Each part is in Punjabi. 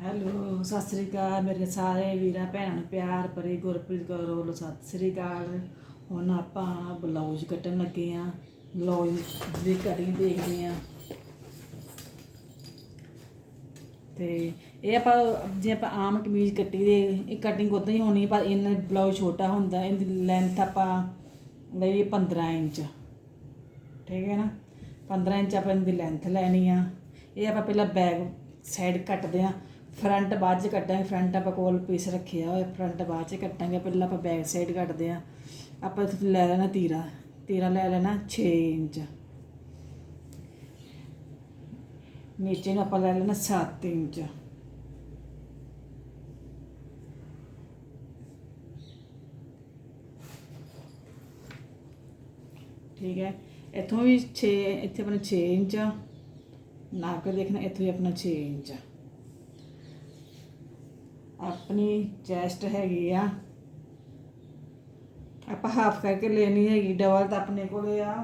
ਹੈਲੋ, ਸਤਿ ਸ੍ਰੀ ਅਕਾਲ ਮੇਰੇ ਸਾਰੇ ਵੀਰਾਂ ਭੈਣਾਂ ਨੂੰ ਪਿਆਰ ਭਰੀ, ਗੁਰਪ੍ਰੀਤ ਕੌਰ ਵੱਲੋਂ ਸਤਿ ਸ੍ਰੀ ਅਕਾਲ। ਹੁਣ ਆਪਾਂ ਬਲਾਊਜ਼ ਕੱਟਣ ਲੱਗੇ ਆ ਬਲਾਊਜ਼ ਦੀ ਕਟਿੰਗ ਦੇਖਦੇ ਆ ਤੇ ਇਹ ਆਪਾਂ, ਜੇ ਆਪਾਂ ਆਮ ਕਮੀਜ਼ ਕੱਟੀ ਦੇ, ਇਹ ਕਟਿੰਗ ਉਦਾਂ ਹੀ ਹੋਣੀ, ਪਰ ਇਹਨਾਂ ਬਲਾਊਜ਼ ਛੋਟਾ ਹੁੰਦਾ, ਇਹਦੀ ਲੈਂਥ ਆਪਾਂ ਲਈ 15 ਇੰਚ। ਠੀਕ ਹੈ ਨਾ? 15 ਇੰਚ ਆਪਾਂ ਇਹਦੀ ਲੈਂਥ ਲੈਣੀ ਆ। ਇਹ ਆਪਾਂ ਪਹਿਲਾਂ ਬੈਗ ਸਾਈਡ ਕੱਟਦੇ ਆ ਫਰੰਟ ਬਾਅਦ ਚ ਕੱਟਾਂਗੇ ਫਰੰਟ ਆਪਾਂ ਕੋਲ ਪੀਸ ਰੱਖਿਆ ਹੋਇਆ ਫਰੰਟ ਬਾਅਦ ਚ ਕੱਟਾਂਗੇ ਪਹਿਲਾਂ ਆਪਾਂ ਬੈਕ ਸਾਈਡ ਕੱਟਦੇ ਆ ਆਪਾਂ ਇੱਥੇ ਲੈ ਲੈਣਾ ਤੀਰਾ ਤੀਰਾ ਲੈ ਲੈਣਾ 6 ਇੰਚ ਨੀਚੇ ਨੂੰ ਆਪਾਂ ਲੈ ਲੈਣਾ 7 ਇੰਚ ਠੀਕ ਹੈ, ਇੱਥੋਂ ਵੀ 6 ਇੱਥੇ ਆਪਣਾ 6 ਇੰਚ ਆ। ਨਾਪ ਕੇ ਦੇਖਣਾ, ਇੱਥੋਂ ਵੀ ਆਪਣਾ 6 ਇੰਚ ਆ। ਆਪਣੀ ਚੈਸਟ ਹੈਗੀ ਆ। ਆਪਾਂ ਹਾਫ ਕਰਕੇ ਲੈਣੀ ਹੈਗੀ ਡਬਲ ਤਾਂ ਆਪਣੇ ਕੋਲੇ ਆ।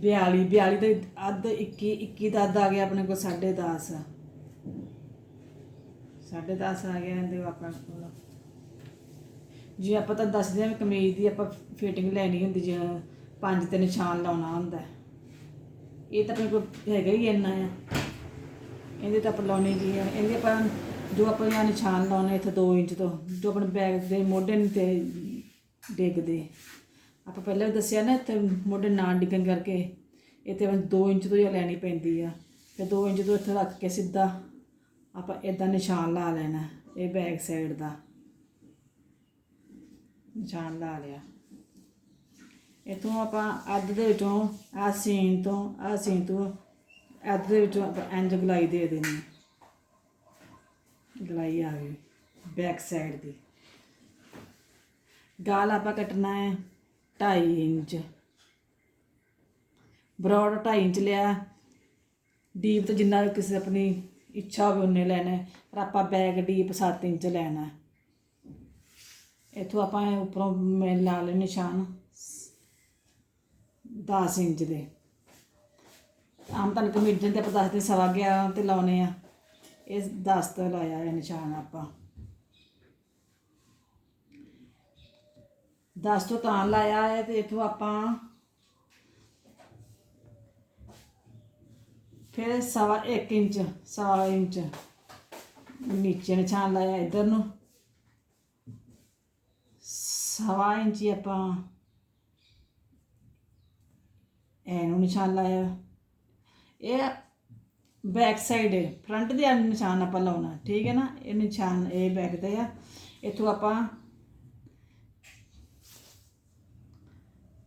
42 42 ਦੇ ਅੱਧ 21 21 ਦਾ ਅੱਧ ਆ ਗਿਆ ਆਪਣੇ ਕੋਲ 10.5 10.5 ਆ ਗਿਆ ਇਹਦੇ ਆਪਣੇ ਕੋਲ। ਜੇ ਆਪਾਂ ਤਾਂ ਦੱਸਦੇ ਹਾਂ ਵੀ ਕਮੀਜ਼ ਦੀ ਆਪਾਂ ਫਿਟਿੰਗ ਲੈਣੀ ਹੁੰਦੀ ਜੇ ਪੰਜ ਤੇ ਨਿਸ਼ਾਨ ਲਾਉਣਾ ਹੁੰਦਾ। ਇਹ ਤਾਂ ਆਪਣੇ ਕੋਲ ਹੈਗਾ ਹੀ ਇੰਨਾ ਆ। ਇਹਦੇ ਤਾਂ ਆਪਾਂ ਲਾਉਣੇ ਕੀ ਆ। ਇਹਦੇ ਆਪਾਂ ਜੋ ਆਪਾਂ ਇਹਨਾਂ ਨਿਸ਼ਾਨ ਲਾਉਣੇ ਇੱਥੇ 2 ਇੰਚ ਤੋਂ, ਜੋ ਆਪਣੇ ਬੈਗ ਦੇ ਮੋਢੇ ਨੂੰ ਤੇ ਡਿੱਗਦੇ। ਆਪਾਂ ਪਹਿਲਾਂ ਵੀ ਦੱਸਿਆ ਨਾ, ਇੱਥੇ ਮੋਢੇ ਨਾ ਡਿੱਗਣ ਕਰਕੇ ਇੱਥੇ ਆਪਾਂ 2 ਇੰਚ ਤੋਂ ਹੀ ਲੈਣੀ ਪੈਂਦੀ ਆ। ਤੇ 2 ਇੰਚ ਤੋਂ ਇੱਥੇ ਰੱਖ ਕੇ ਸਿੱਧਾ ਆਪਾਂ ਇਦਾਂ ਨਿਸ਼ਾਨ ਲਾ ਲੈਣਾ, ਇਹ ਬੈਕ ਸਾਈਡ ਦਾ। ਨਿਸ਼ਾਨ ਲਾ ਲਿਆ। ਇਥੋਂ ਆਪਾਂ ਅੱਧ ਦੇ ਵਿੱਚੋਂ ਆ ਸੀਨ ਤੋਂ ਆ ਸੀਨ ਤੋਂ ਅੱਧ ਦੇ ਵਿੱਚੋਂ ਆਪਾਂ ਇੰਜ ਗਲਾਈ ਦੇ ਦੇਣੀ ਹੈ। ਗਲਾਈ ਆ ਗਈ ਬੈਕ ਸਾਈਡ ਦੀ ਗਾਲ ਆਪਾਂ ਕੱਟਣਾ ਹੈ 2.5 ਇੰਚ ਬਰੋਡ 2.5 ਇੰਚ ਲਿਆ ਡੀਪ ਤੇ ਜਿੰਨਾ ਵੀ ਕਿਸੇ ਆਪਣੀ ਇੱਛਾ ਹੋਵੇ ਉਹਨੇ ਲੈਣਾ ਪਰ ਆਪਾਂ ਬੈਕ ਡੀਪ 7 ਇੰਚ ਲੈਣਾ ਹੈ। ਇੱਥੋਂ ਆਪਾਂ ਉੱਪਰੋਂ ਲਾ ਲੈ ਨਿਸ਼ਾਨ 10 ਇੰਚ ਦੇ ਆਮ ਤਾਂ ਕਮੀਜ਼ਾਂ ਤੇ ਆਪਾਂ ਦੱਸਦੇ ਸਵਾ ਗਿਆ ਤੇ ਲਾਉਨੇ ਆ। ਇਹ 10 ਤੋਂ ਲਾਇਆ ਹੈ ਨਿਸ਼ਾਨ ਆਪਾਂ। 10 ਤੋਂ ਤਾਂ ਲਾਇਆ ਹੈ ਤੇ ਇਥੋਂ ਆਪਾਂ ਫਿਰ ਸਵਾ 1 ਇੰਚ, ਸਵਾ ਇੰਚ ਨੀਚੇ ਨਿਸ਼ਾਨ ਲਾਇਆ ਇਧਰ ਨੂੰ। ਸਵਾ ਇੰਚ ਆਪਾਂ ਇਹਨੂੰ ਨਿਸ਼ਾਨ ਲਾਇਆ। ਇਹ ਬੈਕ ਸਾਈਡ ਹੈ ਫਰੰਟ ਦੇ ਨਿਸ਼ਾਨ ਆਪਾਂ ਲਾਉਣਾ, ਠੀਕ ਹੈ ਨਾ? ਇਹ ਨਿਸ਼ਾਨ ਇਹ ਬੈਕ ਤੇ ਆ। ਇਥੋਂ ਆਪਾਂ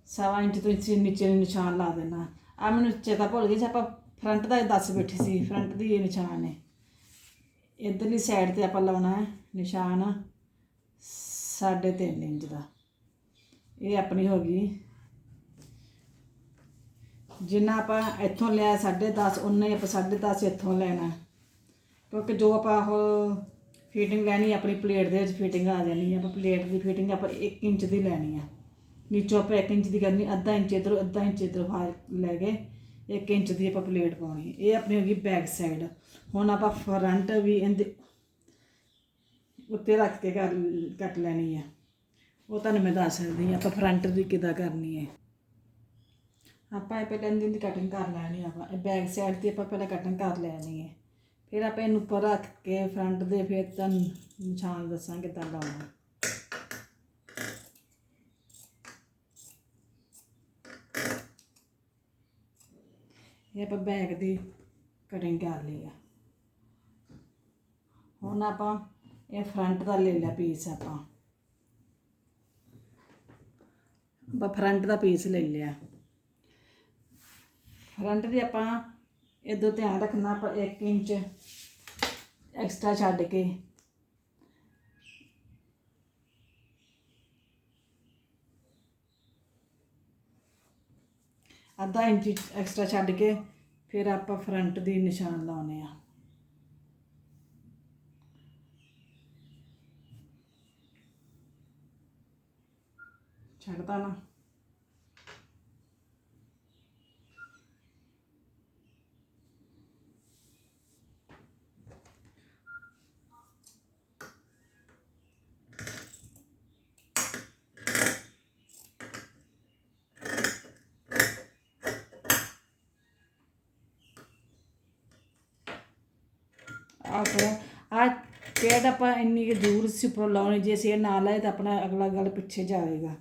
ਸਵਾ ਇੰਚ ਤੋਂ ਇੰਚ ਨੀਚੇ ਨੂੰ ਨਿਸ਼ਾਨ ਲਾ ਦੇਣਾ। ਆ ਮੈਨੂੰ ਚੇਤਾ ਭੁੱਲ ਗਿਆ ਸੀ, ਆਪਾਂ ਫਰੰਟ ਦਾ ਦੱਸ ਬੈਠੇ ਸੀ ਫਰੰਟ ਦੀ ਇਹ ਨਿਸ਼ਾਨ ਹੈ ਇਧਰਲੀ ਸਾਈਡ ਤੇ ਆਪਾਂ ਲਾਉਣਾ ਹੈ ਨਿਸ਼ਾਨ ਸਾਢੇ ਤਿੰਨ ਇੰਚ ਦਾ। ਇਹ ਆਪਣੀ ਹੋ ਗਈ ਜਿੰਨਾ ਆਪਾਂ ਇੱਥੋਂ ਲਿਆ 10.5 ਉਨਾ ਹੀ ਆਪਾਂ 10.5 ਇੱਥੋਂ ਲੈਣਾ। ਕਿਉਂਕਿ ਜੋ ਆਪਾਂ ਉਹ ਫਿਟਿੰਗ ਲੈਣੀ, ਆਪਣੀ ਪਲੇਟ ਦੇ ਵਿੱਚ ਫਿਟਿੰਗ ਆ ਜਾਣੀ ਹੈ ਆਪਾਂ ਪਲੇਟ ਦੀ ਫਿਟਿੰਗ ਆਪਾਂ 1 ਇੰਚ ਦੀ ਲੈਣੀ ਆ। ਨੀਚੋਂ ਆਪਾਂ 1 ਇੰਚ ਦੀ ਕਰਨੀ, ਅੱਧਾ ਇੰਚ ਇਧਰ, ਅੱਧਾ ਇੰਚ ਇਧਰ ਲੈ ਕੇ 1 ਇੰਚ ਦੀ ਆਪਾਂ ਪਲੇਟ ਪਾਉਣੀ ਇਹ ਆਪਣੀ ਹੋ ਗਈ ਬੈਕ ਸਾਈਡ ਹੁਣ ਆਪਾਂ ਫਰੰਟ ਵੀ ਇਹਦੇ ਉੱਤੇ ਰੱਖ ਕੇ ਕਰ, ਕੱਟ ਲੈਣੀ ਹੈ ਉਹ ਤੁਹਾਨੂੰ ਮੈਂ ਦੱਸ ਸਕਦੀ ਹਾਂ ਆਪਾਂ ਫਰੰਟ ਦੀ ਕਿੱਦਾਂ ਕਰਨੀ ਹੈ ਆਪਾਂ ਇਹ ਪਹਿਲਾਂ ਇਹਦੀ ਕਟਿੰਗ ਕਰ ਲੈਣੀ ਆਪਾਂ। ਇਹ ਬੈਕ ਸਾਈਡ ਦੀ ਆਪਾਂ ਪਹਿਲਾਂ ਕਟਿੰਗ ਕਰ ਲੈਣੀ ਹੈ ਫਿਰ ਆਪਾਂ ਇਹਨੂੰ ਉੱਪਰ ਰੱਖ ਕੇ ਫਰੰਟ ਦੇ ਫਿਰ ਤੁਹਾਨੂੰ ਨਿਸ਼ਾਨ ਦੱਸਾਂਗੇ ਕਿੱਦਾਂ ਲਾਉਣਾ ਇਹ ਆਪਾਂ ਬੈਕ ਦੀ ਕਟਿੰਗ ਕਰ ਲਈ ਆ। ਹੁਣ ਆਪਾਂ ਇਹ ਫਰੰਟ ਦਾ ਲੈ ਲਿਆ ਪੀਸ ਆਪਾਂ। ਆਪਾਂ ਫਰੰਟ ਦਾ ਪੀਸ ਲੈ ਲਿਆ। ਫਰੰਟ ਦੀ ਆਪਾਂ ਇਦੋਂ ਧਿਆਨ ਰੱਖਣਾ ਆਪਾਂ 1 ਇੰਚ ਐਕਸਟਰਾ ਛੱਡ ਕੇ। ਅੱਧਾ ਇੰਚ ਐਕਸਟਰਾ ਛੱਡ ਕੇ ਫਿਰ ਆਪਾਂ ਫਰੰਟ ਦੀ ਨਿਸ਼ਾਨ ਲਾਉਨੇ ਆ। ਛੱਡਦਾ ਨਾ? ਆ ਥੋੜਾ ਆ ਪੇੜ ਆਪਾਂ ਇੰਨੀ ਕੁ ਦੂਰ ਸੀ ਉੱਪਰੋਂ ਲਾਉਣੀ, ਜੇ ਅਸੀਂ ਨਾ ਲਾਏ ਤਾਂ ਆਪਣਾ ਅਗਲਾ ਗੱਲ ਪਿੱਛੇ ਜਾਵੇਗਾ।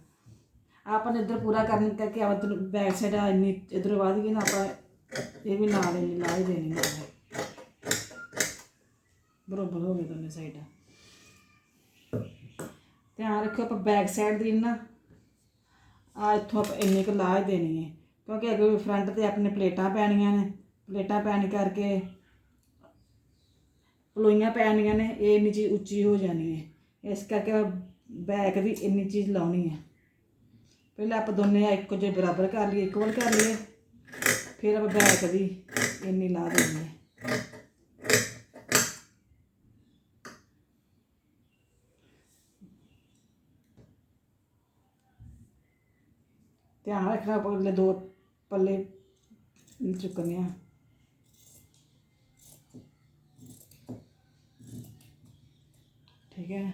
ਆਪਾਂ ਨੇ ਇੱਧਰ ਪੂਰਾ ਕਰਨ ਕਰਕੇ ਆਪਾਂ ਬੈਕ ਸਾਈਡ ਆ, ਇੰਨੀ ਇੱਧਰ ਵੱਧ ਗਈ ਨਾ ਆਪਾਂ ਇਹ ਵੀ ਨਾਲ ਹੀ ਲਾ ਹੀ ਦੇਣੀ ਨਾਲ ਬਰੋਬਰ ਹੋ ਗਏ ਦੋਨੇ ਸਾਈਡਾਂ ਧਿਆਨ ਰੱਖਿਓ ਆਪਾਂ ਬੈਕ ਸਾਈਡ ਦੀ ਨਾ, ਆ ਇੱਥੋਂ ਆਪਾਂ ਇੰਨੀ ਕੁ ਲਾ ਦੇਣੀ ਹੈ। ਕਿਉਂਕਿ ਅੱਗੇ ਫਰੰਟ ਤੇ ਆਪਣੇ ਪਲੇਟਾਂ ਪੈਣੀਆਂ ਨੇ, ਪਲੇਟਾਂ ਪੈਣ ਕਰਕੇ ਪਲੋਈਆਂ ਪੈਣੀਆਂ ਨੇ, ਇਹ ਇੰਨੀ ਚੀਜ਼ ਉੱਚੀ ਹੋ ਜਾਣੀ ਹੈ। ਇਸ ਕਰਕੇ ਬੈਕ ਵੀ ਇੰਨੀ ਚੀਜ਼ ਲਾਉਣੀ ਹੈ। ਪਹਿਲਾਂ ਆਪਾਂ ਦੋਨੇ ਇੱਕੋ ਜਿਹੇ ਬਰਾਬਰ ਕਰ ਲਈਏ ਇਕੁਅਲ ਕਰ ਲਈਏ, ਫਿਰ ਆਪਾਂ ਬੈਕ ਵੀ ਇੰਨੀ ਲਾ ਦੇਣੀ ਹੈ। ਧਿਆਨ ਰੱਖਣਾ ਪੱਲੇ ਦੋ ਪੱਲੇ ਚੁੱਕਣੇ ਆ। ਠੀਕ ਹੈ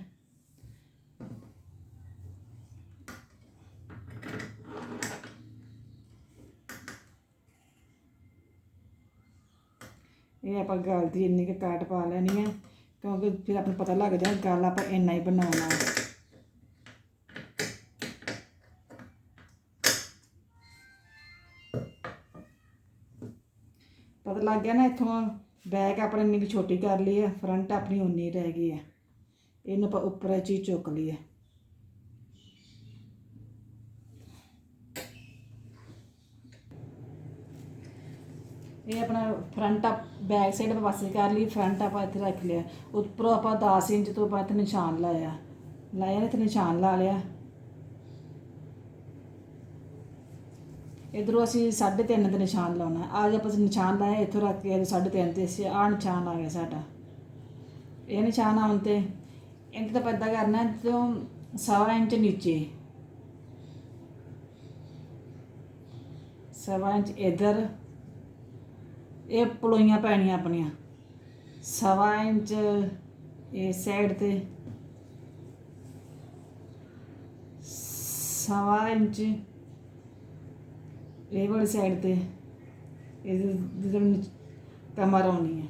ਇਹ ਆਪਾਂ ਗਲ ਦੀ ਇੰਨੀ ਕੁ ਕਾਟ ਪਾ ਲੈਣੀ ਹੈ ਕਿਉਂਕਿ ਫਿਰ ਆਪਾਂ ਨੂੰ ਪਤਾ ਲੱਗ ਜਾਏ ਗਲ ਆਪਾਂ ਇੰਨਾ ਹੀ ਬਣਾਉਣਾ ਹੈ ਪਤਾ ਲੱਗ ਗਿਆ ਨਾ ਇੱਥੋਂ ਬੈਕ ਆਪਣੇ ਇੰਨੀ ਕੁ ਛੋਟੀ ਕਰ ਲਈ ਹੈ ਫਰੰਟ ਆਪਣੀ ਉਨੀ ਰਹਿ ਗਈ ਹੈ ਇਹਨੂੰ ਆਪਾਂ ਉੱਪਰ ਚੀਜ਼ ਚੁੱਕ ਲਈਏ। ਇਹ ਆਪਣਾ ਫਰੰਟ ਆ ਬੈਕ ਸਾਈਡ ਪਾਸੇ ਕਰ ਲਈ ਫਰੰਟ ਆਪਾਂ ਇੱਥੇ ਰੱਖ ਲਿਆ। ਉੱਪਰੋਂ ਆਪਾਂ 10 ਇੰਚ ਤੋਂ ਬਾਅਦ ਨਿਸ਼ਾਨ ਲਾਇਆ। ਲਾਇਆ ਇੱਥੇ ਨਿਸ਼ਾਨ ਲਾ ਲਿਆ। ਇਧਰੋਂ ਅਸੀਂ 3.5 ਦੇ ਨਿਸ਼ਾਨ ਲਾਉਣਾ। ਅੱਜ ਜੇ ਆਪਾਂ ਨਿਸ਼ਾਨ ਲਾਇਆ, ਇੱਥੋਂ ਰੱਖ ਕੇ 3.5 ਤੇ ਅਸੀਂ ਆਹ ਨਿਸ਼ਾਨ ਆ ਗਿਆ ਸਾਡਾ। ਇਹ ਨਿਸ਼ਾਨ ਆਉਣ ਤੇ ਇੰਜ ਤਾਂ ਪੈਦਾ ਕਰਨਾ ਤੋਂ ਸਵਾ ਇੰਚ ਨੀਚੇ। ਸਵਾ ਇੰਚ ਇਧਰ, ਇਹ ਪਲੋਈਆਂ ਪੈਣੀਆਂ ਆਪਣੀਆਂ। ਸਵਾ ਇੰਚ ਇਹ ਸਾਈਡ ਤੇ। ਸਵਾ ਇੰਚ ਇਹ ਵਾਲੀ ਸਾਈਡ ਤੇ। ਇਹ ਜਦੋਂ ਕਮਰ ਆਉਣੀ ਹੈ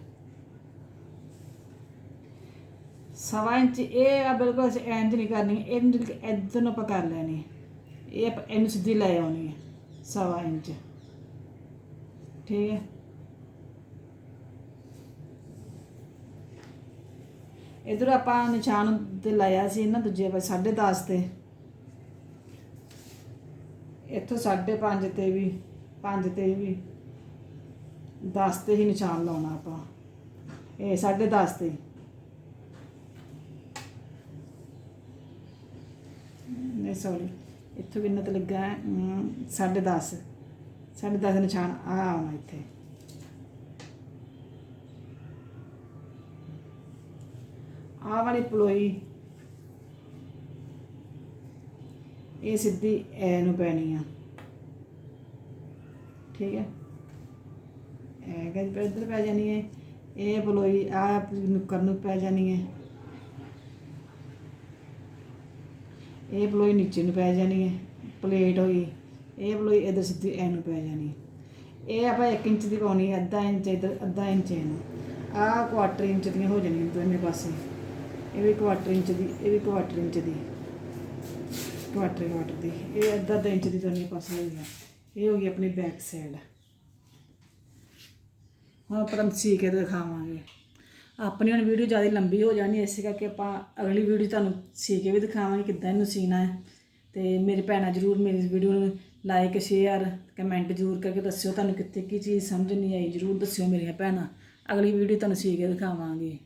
ਸਵਾ ਇੰਚ, ਇਹ ਆ ਬਿਲਕੁਲ ਅਸੀਂ ਇੰਜ ਨਹੀਂ ਕਰਨੀ ਇੰਜ ਇੱਧਰ ਨੂੰ ਆਪਾਂ ਕਰ ਲੈਣੀ ਇਹ ਆਪਾਂ ਇਹਨੂੰ ਸਿੱਧੀ ਲੈ ਆਉਣੀ ਹੈ, ਸਵਾ ਇੰਚ। ਠੀਕ ਹੈ। ਇਧਰ ਆਪਾਂ ਨਿਸ਼ਾਨ ਤੇ ਲਾਇਆ ਸੀ ਨਾ ਦੂਜੇ ਪਾਸੇ 10.5 ਤੇ। ਇੱਥੋਂ 5.5 ਤੇ ਵੀ 5 ਤੇ ਵੀ 10 ਤੇ ਹੀ ਨਿਸ਼ਾਨ ਲਾਉਣਾ ਆਪਾਂ। ਇਹ 10.5 ਤੇ। ਨਹੀਂ ਸੌਰੀ ਇੱਥੋਂ ਕਿੰਨਾ ਤੇ ਲੱਗਾ ਹੈ 10.5 10.5 ਨਿਸ਼ਾਨ ਆ ਆਉਣਾ ਇੱਥੇ। ਆ ਵਾਲੀ ਪਲੋਈ, ਇਹ ਸਿੱਧੀ ਐ ਨੂੰ ਪੈਣੀ ਆ। ਠੀਕ ਹੈ ਐ ਗੱਜ ਪਰ ਇੱਧਰ ਪੈ ਜਾਣੀ ਹੈ ਇਹ ਪਲੋਈ ਆ, ਨੁੱਕਰ ਨੂੰ ਪੈ ਜਾਣੀ ਹੈ ਇਹ ਪਲੋਈ ਨੀਚੇ ਨੂੰ ਪੈ ਜਾਣੀ ਹੈ, ਪਲੇਟ ਹੋਈ, ਇਹ ਪਲੋਈ ਇੱਧਰ ਸਿੱਧੀ ਐ ਨੂੰ ਪੈ ਜਾਣੀ ਇਹ ਆਪਾਂ 1 ਇੰਚ ਦੀ ਪਾਉਣੀ ਹੈ, ਅੱਧਾ ਇੰਚ ਇੱਧਰ, ਅੱਧਾ ਇੰਚ ਇਹਨੂੰ। ਆਹ ਕੁਆਟਰ ਇੰਚ ਦੀਆਂ ਹੋ ਜਾਣੀਆਂ ਦੋਨੇ ਪਾਸੇ। ਇਹ ਵੀ ਕੁਆਟਰ ਇੰਚ ਦੀ, ਇਹ ਵੀ ਕੁਆਟਰ ਇੰਚ ਦੀ। ਕੁਆਟਰ ਕੁਆਟਰ ਦੀ। ਇਹ ਅੱਧਾ ਅੱਧਾ ਇੰਚ ਦੀ ਦੋਨੇ ਪਾਸੇ ਹੋ ਗਿਆ ਇਹ ਹੋ ਗਈ ਆਪਣੀ ਬੈਕ ਸਾਈਡ ਹੁਣ ਆਪਾਂ ਸੀ ਕੇ ਦਿਖਾਵਾਂਗੇ। ਆਪਣੀ ਹੁਣ ਵੀਡੀਓ ਜ਼ਿਆਦਾ ਲੰਬੀ ਹੋ ਜਾਣੀ ਇਸੇ ਕਰਕੇ ਆਪਾਂ ਅਗਲੀ ਵੀਡੀਓ ਤੁਹਾਨੂੰ ਸੀ ਕੇ ਵੀ ਦਿਖਾਵਾਂਗੇ ਕਿੱਦਾਂ ਇਹਨੂੰ ਸੀਣਾ ਹੈ। ਤੇ ਮੇਰੇ ਭੈਣਾਂ ਜਰੂਰ ਮੇਰੀ ਵੀਡੀਓ ਨੂੰ ਲਾਈਕ ਸ਼ੇਅਰ ਕਮੈਂਟ ਜਰੂਰ ਕਰਕੇ ਦੱਸਿਓ ਤੁਹਾਨੂੰ ਕਿੱਥੇ ਕੀ ਚੀਜ਼ ਸਮਝ ਨਹੀਂ ਆਈ, ਜਰੂਰ ਦੱਸਿਓ ਮੇਰੀਆਂ ਭੈਣਾਂ। ਅਗਲੀ ਵੀਡੀਓ ਤੁਹਾਨੂੰ ਸੀ ਕੇ ਦਿਖਾਵਾਂਗੇ।